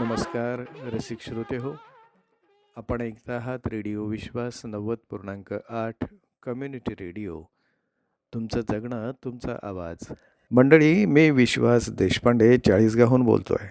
नमस्कार रसिक श्रोते हो. आपण ऐकता आहात रेडिओ विश्वास नव्वद पूर्णांक आठ कम्युनिटी रेडिओ. तुमचं जगणं तुमचा आवाज. मंडळी मी विश्वास देशपांडे चाळीसगावहून बोलतो आहे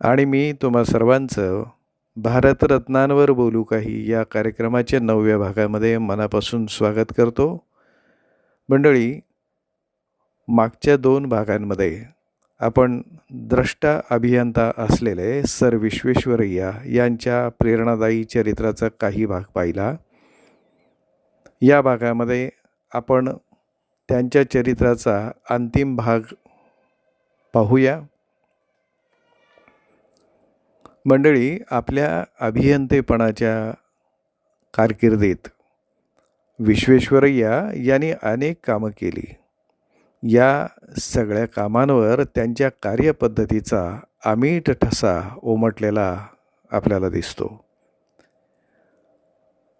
आणि मी तुम्हा सर्वांचं भारतरत्नांवर बोलू काही या कार्यक्रमाच्या नवव्या भागामध्ये मनापासून स्वागत करतो. मंडळी मागच्या दोन भागांमध्ये आपण द्रष्टा अभियंता असलेले सर विश्वेश्वरय्या यांच्या प्रेरणादायी चरित्राचा काही भाग पाहिला. या भागामध्ये आपण त्यांच्या चरित्राचा अंतिम भाग पाहूया. मंडळी आपल्या अभियंतेपणाच्या कारकिर्दीत विश्वेश्वरय्या यांनी अनेक कामं केली. या सगळ्या कामांवर त्यांच्या कार्यपद्धतीचा अमीट ठसा उमटलेला आपल्याला दिसतो.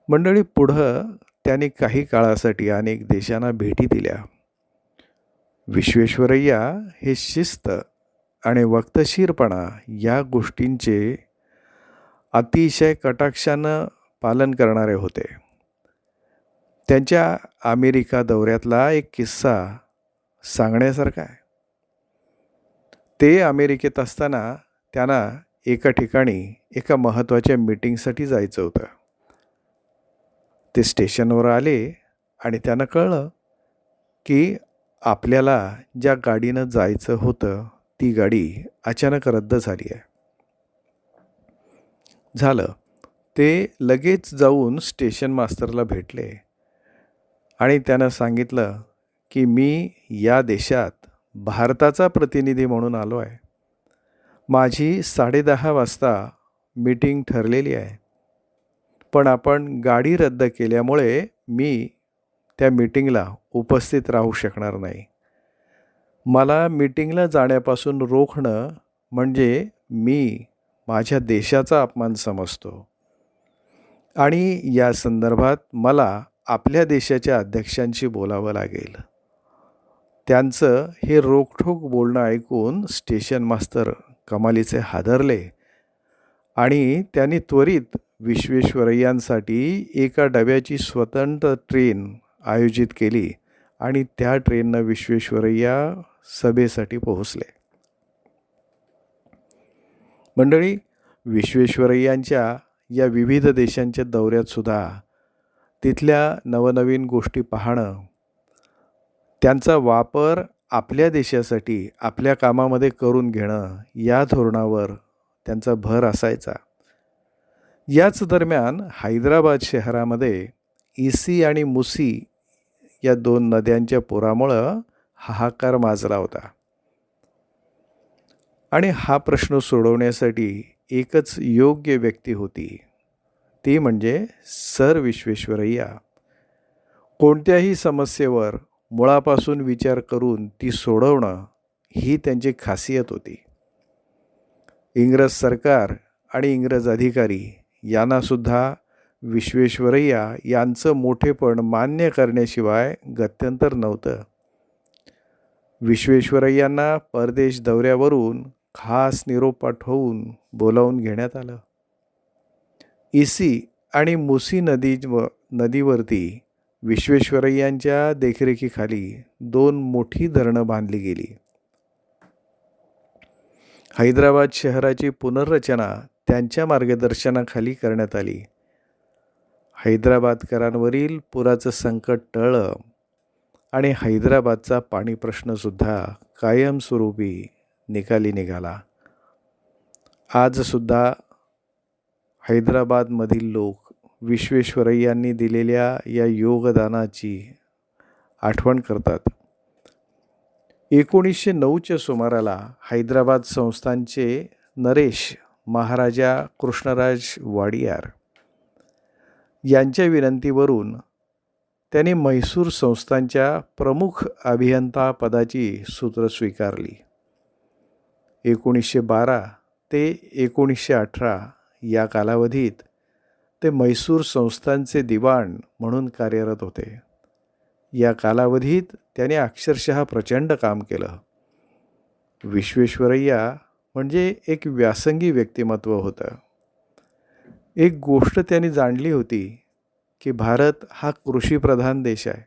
मंडळी पुढं त्यांनी काही काळासाठी अनेक देशांना भेटी दिल्या. विश्वेश्वरय्या हे शिस्त आणि वक्तशीरपणा या गोष्टींचे अतिशय कटाक्षानं पालन करणारे होते. त्यांच्या अमेरिका दौऱ्यातला एक किस्सा सांगण्यासारखं आहे. ते अमेरिकेत असताना त्यांना एका ठिकाणी एका महत्त्वाच्या मीटिंगसाठी जायचं होतं. ते स्टेशनवर आले आणि त्यांना कळलं की आपल्याला ज्या गाडीनं जायचं होतं ती गाडी अचानक रद्द झाली आहे. झालं. ते लगेच जाऊन स्टेशन मास्तरला भेटले आणि त्यानं सांगितलं की मी या देशात भारताचा प्रतिनिधी म्हणून आलो आहे. माझी साडेदहा वाजता मीटिंग ठरलेली आहे. पण आपण गाडी रद्द केल्यामुळे मी त्या मीटिंगला उपस्थित राहू शकणार नाही. मला मीटिंगला जाण्यापासून रोखणं म्हणजे मी माझ्या देशाचा अपमान समजतो. आणि या संदर्भात मला आपल्या देशाच्या अध्यक्षांशी बोलावं लागेल. त्यांचं हे रोखठोक बोलणं ऐकून स्टेशन मास्तर कमालीचे हादरले आणि त्यांनी त्वरित विश्वेश्वरय्यांसाठी एका डब्याची स्वतंत्र ट्रेन आयोजित केली आणि त्या ट्रेननं विश्वेश्वरय्या सभेसाठी पोहोचले. मंडळी विश्वेश्वरय्यांच्या या विविध देशांच्या दौऱ्यातसुद्धा तिथल्या नवनवीन गोष्टी पाहणं त्यांचा वापर आपल्या देशासाठी आपल्या कामामध्ये करून घेणं या धोरणावर त्यांचा भर असायचा. याच दरम्यान हैदराबाद शहरामध्ये इसी आणि मुसी या दोन नद्यांच्या पुरामुळं हाहाकार माजला होता. आणि हा प्रश्न सोडवण्यासाठी एकच योग्य व्यक्ती होती. ती म्हणजे सर विश्वेश्वरय्या. कोणत्याही समस्येवर मुळापासून विचार करून ती सोडवणं ही त्यांची खासियत होती. इंग्रज सरकार आणि इंग्रज अधिकारी यांनासुद्धा विश्वेश्वरय्या यांचं मोठेपण मान्य करण्याशिवाय गत्यंतर नव्हतं. विश्वेश्वरय्यांना परदेश दौऱ्यावरून खास निरोप पाठवून बोलावून घेण्यात आलं. इसी आणि मुसी नदी व नदीवरती विश्वेश्वरय्यांच्या देखरेखीखाली दोन मोठी धरणं बांधली गेली. हैदराबाद शहराची पुनर्रचना त्यांच्या मार्गदर्शनाखाली करण्यात आली. हैदराबादकरांवरील पुराचं संकट टळलं आणि हैदराबादचा पाणी प्रश्नसुद्धा कायमस्वरूपी निकाली निघाला. आजसुद्धा हैदराबादमधील लोक विश्वेश्वरय्यांनी दिलेल्या या योगदानाची आठवण करतात. एकोणीसशे नऊच्या सुमाराला हैदराबाद संस्थांचे नरेश महाराजा कृष्णराज वाडियार यांच्या विनंतीवरून त्यांनी म्हैसूर संस्थांच्या प्रमुख अभियंता पदाची सूत्र स्वीकारली. एकोणीसशे बारा ते एकोणीसशे अठरा या कालावधीत ते म्हैसूर संस्थांचे दिवाण म्हणून कार्यरत होते. या कालावधीत त्याने अक्षरशः प्रचंड काम केलं. विश्वेश्वरय्या म्हणजे एक व्यासंगी व्यक्तिमत्व होतं. एक गोष्ट त्यांनी जाणली होती की भारत हा कृषीप्रधान देश आहे.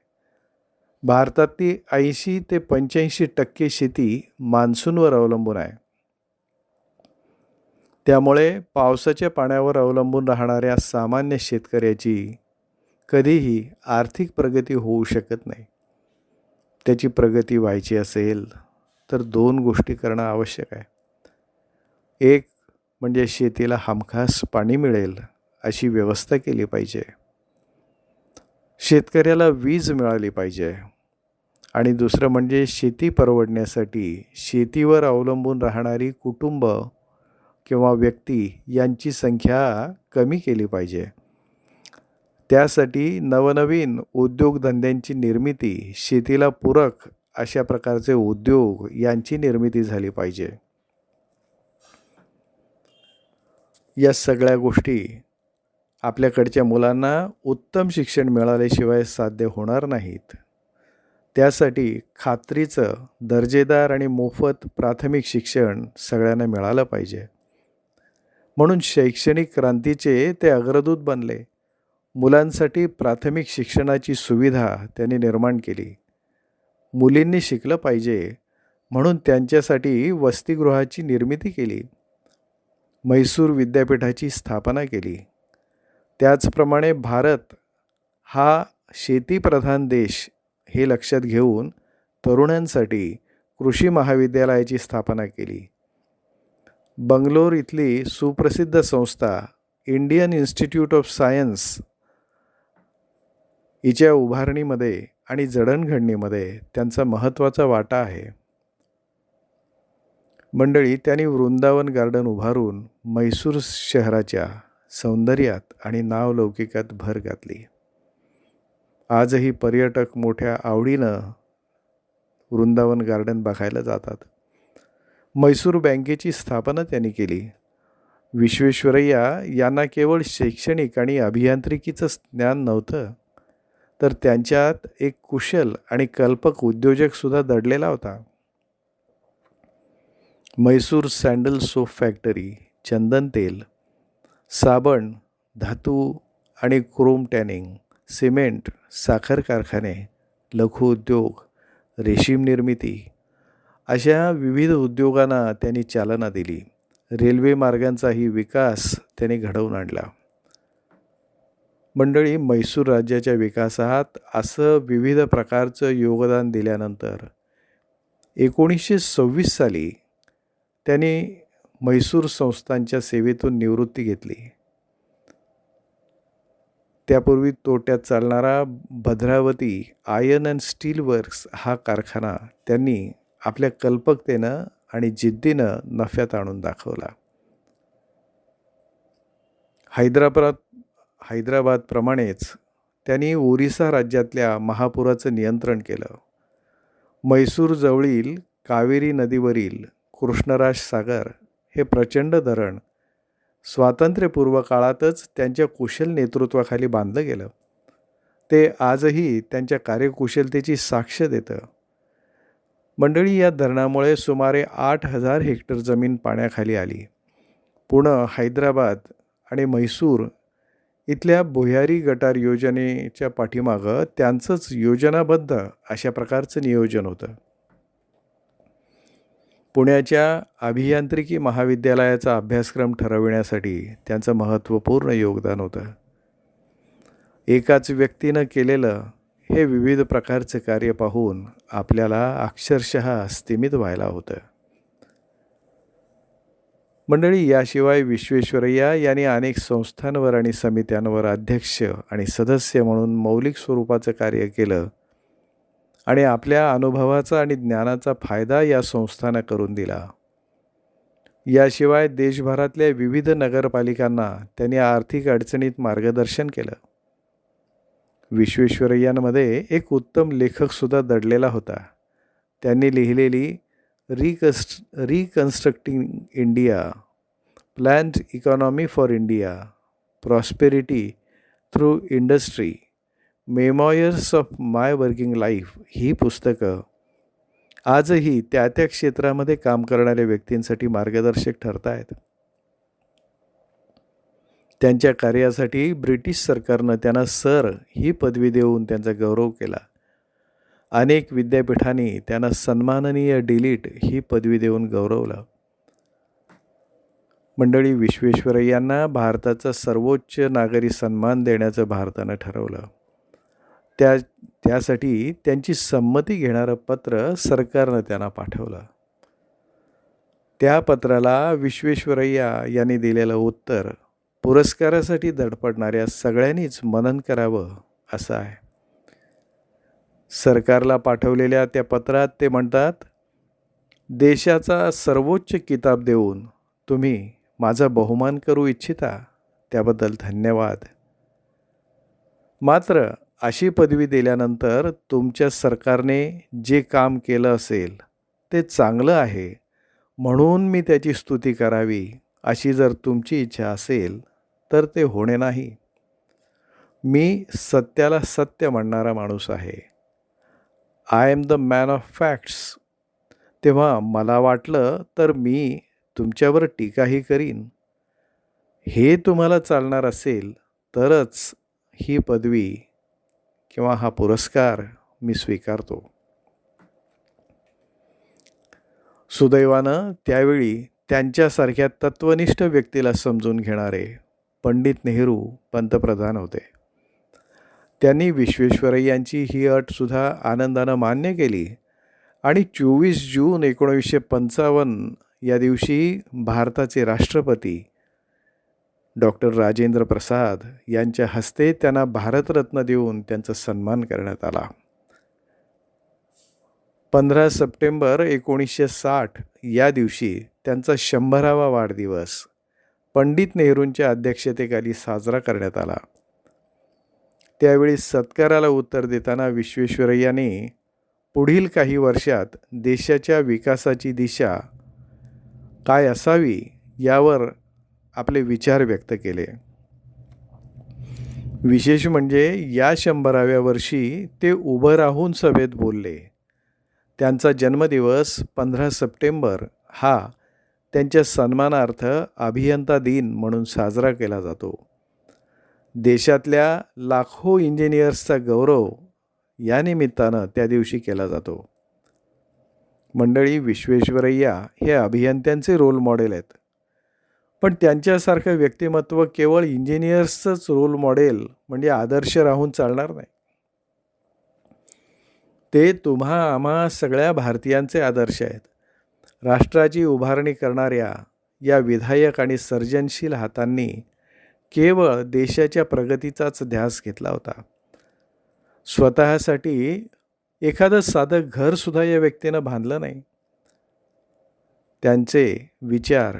भारतातली ऐंशी ते पंच्याऐंशी टक्के शेती मान्सूनवर अवलंबून आहे. त्यामुळे पावसाच्या पाण्यावर अवलंबून राहणाऱ्या सामान्य शेतकऱ्याची कधीही आर्थिक प्रगती होऊ शकत नाही. त्याची प्रगती व्हायची असेल तर दोन गोष्टी करणं आवश्यक आहे. एक म्हणजे शेतीला हमखास पाणी मिळेल अशी व्यवस्था केली पाहिजे. शेतकऱ्याला वीज मिळाली पाहिजे. आणि दुसरं म्हणजे शेती परवडण्यासाठी शेतीवर अवलंबून राहणारी कुटुंब किंवा व्यक्ती यांची संख्या कमी केली पाहिजे. त्यासाठी नवनवीन उद्योगधंद्यांची निर्मिती शेतीला पूरक अशा प्रकारचे उद्योग यांची निर्मिती झाली पाहिजे. या सगळ्या गोष्टी आपल्याकडच्या मुलांना उत्तम शिक्षण मिळाल्याशिवाय साध्य होणार नाहीत. त्यासाठी खात्रीचं दर्जेदार आणि मोफत प्राथमिक शिक्षण सगळ्यांना मिळालं पाहिजे. म्हणून शैक्षणिक क्रांतीचे ते अग्रदूत बनले. मुलांसाठी प्राथमिक शिक्षणाची सुविधा त्यांनी निर्माण केली. मुलींनी शिकलं पाहिजे म्हणून त्यांच्यासाठी वसतिगृहाची निर्मिती केली. म्हैसूर विद्यापीठाची स्थापना केली. त्याचप्रमाणे भारत हा शेतीप्रधान देश हे लक्षात घेऊन तरुणांसाठी कृषी महाविद्यालयाची स्थापना केली. बंगलोर इथली सुप्रसिद्ध संस्था इंडियन इन्स्टिट्यूट ऑफ सायन्स हिच्या उभारणीमध्ये आणि जडणघडणीमध्ये त्यांचा महत्त्वाचा वाटा आहे. मंडळी त्यांनी वृंदावन गार्डन उभारून म्हैसूर शहराच्या सौंदर्यात आणि नावलौकिकात भर घातली. आजही पर्यटक मोठ्या आवडीनं वृंदावन गार्डन बघायला जातात. म्हैसूर बँकेची स्थापना त्यांनी केली. विश्वेश्वरय्या यांना केवळ शैक्षणिक आणि अभियांत्रिकीचं ज्ञान नव्हतं तर त्यांच्यात एक कुशल आणि कल्पक उद्योजकसुद्धा दडलेला होता. म्हैसूर सँडल सोप फॅक्टरी चंदन तेल साबण धातू आणि क्रोम टॅनिंग सिमेंट साखर कारखाने लघुउद्योग रेशीम निर्मिती अशा विविध उद्योगांना त्यांनी चालना दिली. रेल्वे मार्गांचाही विकास त्यांनी घडवून आणला. मंडळी म्हैसूर राज्याच्या विकासात असं विविध प्रकारचं योगदान दिल्यानंतर एकोणीसशे सव्वीस साली त्यांनी म्हैसूर संस्थांच्या सेवेतून निवृत्ती घेतली. त्यापूर्वी तोट्यात चालणारा Bhadravati iron and steel works हा कारखाना त्यांनी आपल्या कल्पकतेनं आणि जिद्दीनं नफ्यात आणून दाखवला. हैदराबाद हैदराबादप्रमाणेच त्यांनी ओरिसा राज्यातल्या महापुराचं नियंत्रण केलं. मैसूरजवळील कावेरी नदीवरील कृष्णराज सागर हे प्रचंड धरण स्वातंत्र्यपूर्व काळातच त्यांच्या कुशल नेतृत्वाखाली बांधलं गेलं. ते आजही त्यांच्या कार्यकुशलतेची साक्ष देतं. मंडळी या धरणामुळे सुमारे आठ हजार हेक्टर जमीन पाण्याखाली आली. पुणे हैदराबाद आणि म्हैसूर इथल्या भुयारी गटार योजनेच्या पाठीमागं त्यांचंच योजनाबद्ध अशा प्रकारचं नियोजन होतं. पुण्याच्या अभियांत्रिकी महाविद्यालयाचा अभ्यासक्रम ठरविण्यासाठी त्यांचं महत्त्वपूर्ण योगदान होतं. एकाच व्यक्तीनं केलेलं हे विविध प्रकारचे कार्य पाहून आपल्याला अक्षरशः स्तिमित व्हायला होतं. मंडळी याशिवाय विश्वेश्वरय्या यांनी अनेक संस्थांवर आणि समित्यांवर अध्यक्ष आणि सदस्य म्हणून मौलिक स्वरूपाचं कार्य केलं आणि आपल्या अनुभवाचा आणि ज्ञानाचा फायदा या संस्थांना करून दिला. याशिवाय देशभरातल्या विविध नगरपालिकांना त्यांनी आर्थिक अडचणीत मार्गदर्शन केलं. विश्वेश्वरय्यांमध्ये एक उत्तम लेखकसुद्धा दडलेला होता. त्यांनी लिहिलेली रिकस्ट reconstructing India planned economy for India prosperity through industry memoirs of my working life ही पुस्तकं आजही त्या त्या क्षेत्रामध्ये काम करणाऱ्या व्यक्तींसाठी मार्गदर्शक ठरत आहेत त्यांच्या कार्यासाठी ब्रिटिश सरकारनं त्यांना सर ही पदवी देऊन त्यांचा गौरव केला. अनेक विद्यापीठांनी त्यांना सन्माननीय डिलीट ही पदवी देऊन गौरवलं. मंडळी विश्वेश्वरय्यांना भारताचा सर्वोच्च नागरी सन्मान देण्याचं भारतानं ठरवलं. त्या त्यासाठी त्यांची संमती घेणारं पत्र सरकारनं त्यांना पाठवलं. त्या पत्राला विश्वेश्वरय्या यांनी दिलेलं उत्तर पुरस्कारासाठी धडपडणाऱ्या सगळ्यांनीच मनन करावं असं आहे. सरकारला पाठवलेल्या त्या पत्रात ते म्हणतात देशाचा सर्वोच्च किताब देऊन तुम्ही माझा बहुमान करू इच्छिता त्याबद्दल धन्यवाद. मात्र अशी पदवी दिल्यानंतर तुमच्या सरकारने जे काम केलं असेल ते चांगलं आहे. म्हणून मी त्याची स्तुती करावी अशी जर तुमची इच्छा असेल तर ते होणे नाही. मी सत्याला सत्य म्हणणारा माणूस आहे. I am the man of facts तेव्हा मला वाटलं तर मी तुमच्यावर टीकाही करीन. हे तुम्हाला चालणार असेल तरच ही पदवी किंवा हा पुरस्कार मी स्वीकारतो. सुदैवानं त्यावेळी त्यांच्यासारख्या तत्वनिष्ठ व्यक्तीला समजून घेणारे पंडित नेहरू पंतप्रधान होते. त्यांनी विश्वेश्वरय्यांची ही अटसुद्धा आनंदानं मान्य केली. आणि चोवीस जून एकोणीसशे पंचावन्न या दिवशी भारताचे राष्ट्रपती डॉक्टर राजेंद्र प्रसाद यांच्या हस्ते त्यांना भारतरत्न देऊन त्यांचा सन्मान करण्यात आला. पंधरा सप्टेंबर एकोणीसशे साठ या दिवशी त्यांचा शंभरावा वाढदिवस पंडित नेहरूंच्या अध्यक्षतेखाली साजरा करण्यात आला. त्यावेळी सत्काराला उत्तर देताना विश्वेश्वरय्याने पुढील काही वर्षात देशाच्या विकासाची दिशा काय असावी यावर आपले विचार व्यक्त केले. विशेष म्हणजे या शंभराव्या वर्षी ते उभं राहून सभेत बोलले. त्यांचा जन्मदिवस पंधरा सप्टेंबर हा त्यांच्या सन्मानार्थ अभियंता दिन म्हणून साजरा केला जातो. देशातल्या लाखो इंजिनियर्सचा गौरव या निमित्तानं त्या दिवशी केला जातो. मंडळी विश्वेश्वरय्या हे अभियंत्यांचे रोल मॉडेल आहेत. पण त्यांच्यासारखं व्यक्तिमत्व केवळ इंजिनियर्सचंच रोल मॉडेल म्हणजे आदर्श राहून चालणार नाही. ते तुम्हा आम्हा सगळ्या भारतीयांचे आदर्श आहेत. राष्ट्राची उभारणी करणाऱ्या या विधायक आणि सर्जनशील हातांनी केवळ देशाच्या प्रगतीचाच ध्यास घेतला होता. स्वतःसाठी एखादं साधं घरसुद्धा या व्यक्तीनं बांधलं नाही. त्यांचे विचार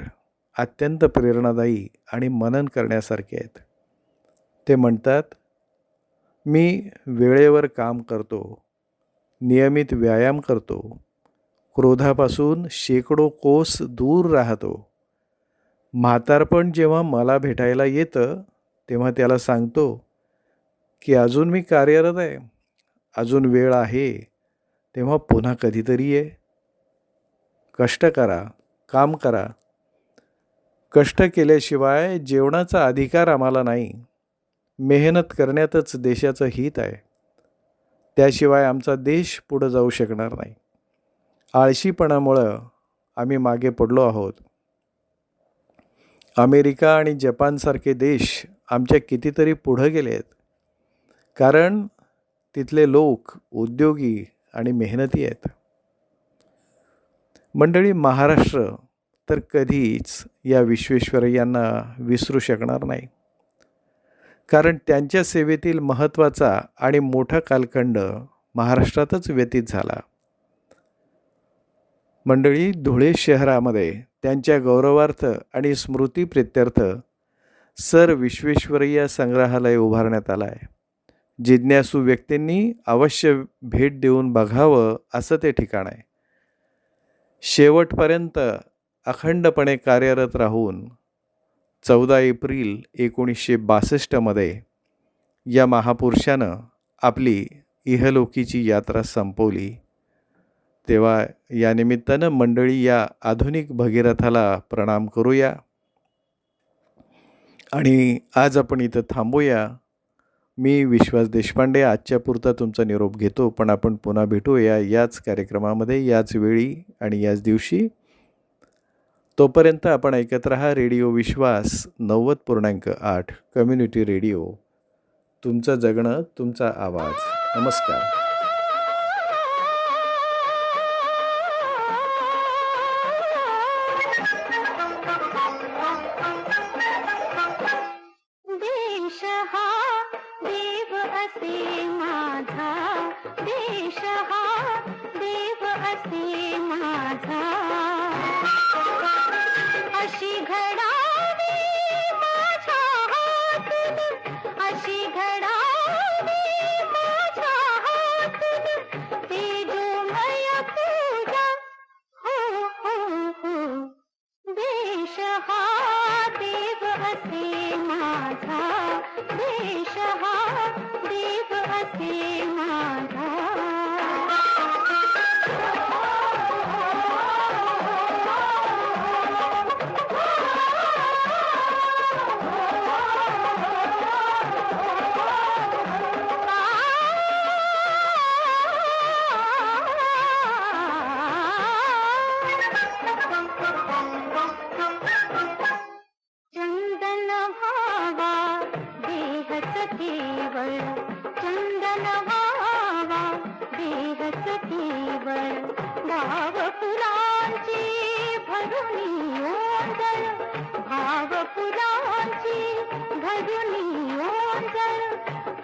अत्यंत प्रेरणादायी आणि मनन करण्यासारखे आहेत. ते म्हणतात मी वेळेवर काम करतो नियमित व्यायाम करतो क्रोधापासून शेकडो कोस दूर राहतो. म्हातारपण जेव्हा मला भेटायला येतं तेव्हा त्याला सांगतो की अजून मी कार्यरत आहे. अजून वेळ आहे. तेव्हा पुन्हा कधीतरी ये. कष्ट करा. काम करा. कष्ट केल्याशिवाय जेवणाचा अधिकार आम्हाला नाही. मेहनत करण्यातच देशाचं हित आहे. त्याशिवाय आमचा देश पुढं जाऊ शकणार नाही. आळशीपणामुळं आम्ही मागे पडलो आहोत. अमेरिका आणि जपानसारखे देश आमच्या कितीतरी पुढं गेले आहेत कारण तिथले लोक उद्योगी आणि मेहनती आहेत. मंडळी महाराष्ट्र तर कधीच या विश्वेश्वरय्यांना विसरू शकणार नाही. कारण त्यांच्या सेवेतील महत्त्वाचा आणि मोठा कालखंड महाराष्ट्रातच व्यतीत झाला. मंडळी धुळे शहरामध्ये त्यांच्या गौरवार्थ आणि स्मृतीप्रित्यर्थ सर विश्वेश्वरय्या संग्रहालय उभारण्यात आलं आहे जिज्ञासू व्यक्तींनी अवश्य भेट देऊन बघावं असं ते ठिकाण आहे. शेवटपर्यंत अखंडपणे कार्यरत राहून चौदा एप्रिल एकोणीसशे बासष्टमध्ये या महापुरुषानं आपली इहलोकीची यात्रा संपवली. तेव्हा या निमित्तानं मंडळी या आधुनिक भगीरथाला प्रणाम करूया. आणि आज आपण इथं थांबूया. मी विश्वास देशपांडे आजच्या पुरता तुमचा निरोप घेतो पण आपण पुन्हा भेटूया याच कार्यक्रमामध्ये याच वेळी आणि याच दिवशी. तोपर्यंत आपण ऐकत रहा रेडिओ विश्वास नव्वद पूर्णांक आठ कम्युनिटी रेडिओ. तुमचं जगणं तुमचा आवाज. नमस्कार. देव माझा. I'm